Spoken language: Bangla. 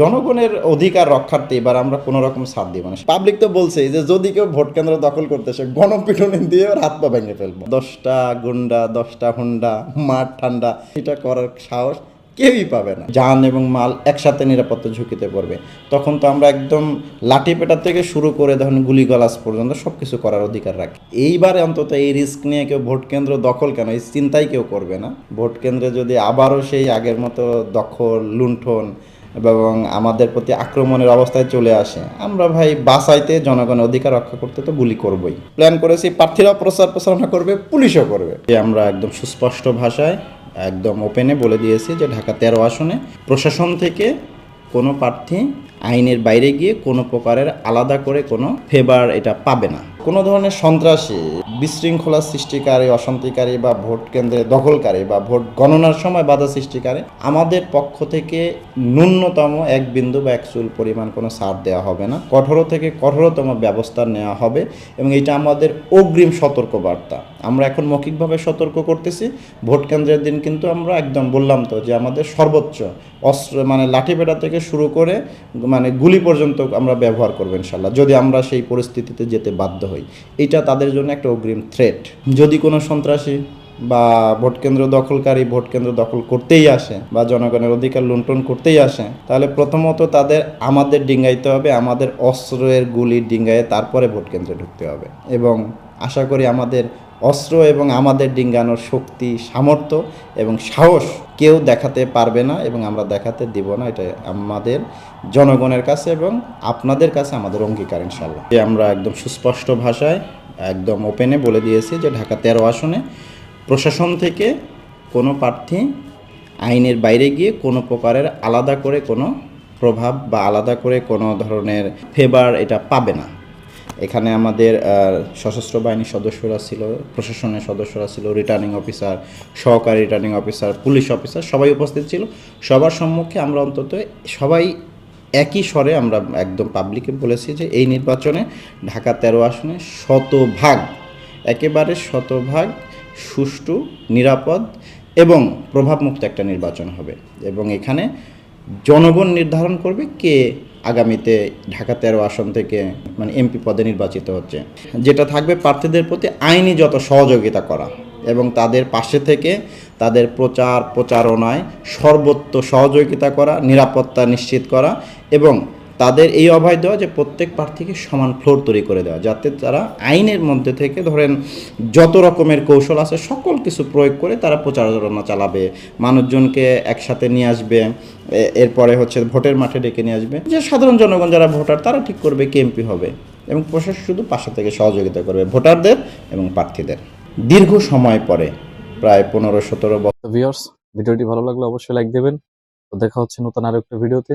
জনগণের অধিকার রক্ষার্থে এবার আমরা কোনো রকম সাথ দিব না। পাবলিক তো বলছে যে যদি কেউ ভোট কেন্দ্র দখল করতেছে গণপিটুনি দিয়ে হাত পা ভেঙে ফেলব। দশটা গুন্ডা, দশটা হুন্ডা, মাঠ ঠান্ডা, এটা করার সাহস কেউই পাবে না। যান এবং মাল একসাথে নিরাপত্তা ঝুঁকিতে পড়বে। তখন তো আমরা একদম লাঠি পেটা থেকে শুরু করে ধরুন গুলি গলাস পর্যন্ত সব কিছু করার অধিকার রাখি। এইবারে অন্তত এই রিস্ক নিয়ে কেউ ভোট কেন্দ্র দখল কেন? এই চিন্তাই কেউ করবে না। ভোট কেন্দ্রে যদি আবারও সেই আগের মতো দখল, লুণ্ঠন এবং আমাদের প্রতি আক্রমণের অবস্থায় চলে আসে। আমরা ভাই বাসাইতে জনগণের অধিকার রক্ষা করতে তো গুলি করবই। প্ল্যান করেছি, প্রার্থীরাও প্রচার প্রচারণা করবে, পুলিশও করবে। আমরা একদম সুস্পষ্ট ভাষায়, একদম ওপেনে বলে দিয়েছি যে ঢাকা তেরো আসনে প্রশাসন থেকে কোনো প্রার্থী আইনের বাইরে গিয়ে কোনো প্রকারের আলাদা করে কোনো ফেভার এটা পাবে না। কোনো ধরনের সন্ত্রাসী, বিশৃঙ্খলা সৃষ্টিকারী, অশান্তিকারী বা ভোট কেন্দ্রে দখলকারী বা ভোট গণনার সময় বাধা সৃষ্টিকারী, আমাদের পক্ষ থেকে ন্যূনতম এক বিন্দু বা এক চুল পরিমাণ কোনো ছাড় দেওয়া হবে না। কঠোর থেকে কঠোরতম ব্যবস্থা নেওয়া হবে এবং এটা আমাদের অগ্রিম সতর্কবার্তা। আমরা এখন মৌখিকভাবে সতর্ক করতেছি। ভোট কেন্দ্রের দিন কিন্তু আমরা একদম বললাম তো যে আমাদের সর্বোচ্চ অস্ত্র মানে লাঠি পেটা থেকে শুরু করে মানে গুলি পর্যন্ত আমরা ব্যবহার করব ইনশাল্লাহ। যদি আমরা সেই পরিস্থিতিতে যেতে বাধ্য হই এটা তাদের জন্য একটা অগ্রিম থ্রেট যদি কোনো সন্ত্রাসী বা ভোট কেন্দ্র দখলকারী ভোট কেন্দ্র দখল করতেই আসে বা জনগণের অধিকার লুণ্ঠন করতেই আসে, তাহলে প্রথমত তাদের আমাদের ডিঙ্গাইতে হবে, আমাদের অস্ত্রের গুলি ডিঙ্গায়ে তারপরে ভোট কেন্দ্রে ঢুকতে হবে। এবং আশা করি আমাদের অস্ত্র এবং আমাদের ডিঙ্গানোর শক্তি, সামর্থ্য এবং সাহস কেউ দেখাতে পারবে না এবং আমরা দেখাতে দিব না। এটা আমাদের জনগণের কাছে এবং আপনাদের কাছে আমাদের অঙ্গীকার ইনশাল্লাহ যে আমরা একদম সুস্পষ্ট ভাষায়, একদম ওপেনে বলে দিয়েছি যে ঢাকা তেরো আসনে প্রশাসন থেকে কোনো প্রার্থী আইনের বাইরে গিয়ে কোনো প্রকারের আলাদা করে কোনো প্রভাব বা আলাদা করে কোনো ধরনের ফেভার এটা পাবে না। এখানে আমাদের সশস্ত্র বাহিনীর সদস্যরা ছিল, প্রশাসনের সদস্যরা ছিল রিটার্নিং অফিসার সহকারী রিটার্নিং অফিসার পুলিশ অফিসার সবাই উপস্থিত ছিল। সবার সম্মুখে আমরা অন্তত সবাই একই স্বরে আমরা একদম পাবলিকে বলেছি যে এই নির্বাচনে ঢাকা তেরো আসনে শতভাগ, একেবারে শতভাগ সুষ্ঠু, নিরাপদ এবং প্রভাবমুক্ত একটা নির্বাচন হবে। এবং এখানে জনগণ নির্ধারণ করবে কে আগামীতে ঢাকা তেরো আসন থেকে মানে এমপি পদে নির্বাচিত হচ্ছে। যেটা থাকবে প্রার্থীদের প্রতি আইনি যত সহযোগিতা করা এবং তাদের পাশে থেকে তাদের প্রচার প্রচারণায় সর্বত্র সহযোগিতা করা, নিরাপত্তা নিশ্চিত করা এবং তাদের এই অভয় দেওয়া যে প্রত্যেক প্রার্থীকে সমান ফ্লোর তৈরি করে দেওয়া, যাতে তারা আইনের মধ্যে থেকে ধরেন যত রকমের কৌশল আছে, সকল কিছু প্রয়োগ করে তারা প্রচারণা চালাবে। মানুষজনকে একসাথে নিয়ে আসবে এরপরে হচ্ছে ভোটের মাঠে ডেকে নিয়ে আসবে। যে সাধারণ জনগণ যারা ভোটার, তারা ঠিক করবে কে এমপি হবে এবং প্রশাসন শুধু পাশে থেকে সহযোগিতা করবে ভোটারদের এবং প্রার্থীদের। দীর্ঘ সময় পরে, প্রায় পনেরো সতেরো ভিউয়ার্স ভিডিওটি ভালো লাগলে অবশ্যই লাইক দেবেন। দেখা হচ্ছে নতুন আরেকটা ভিডিওতে।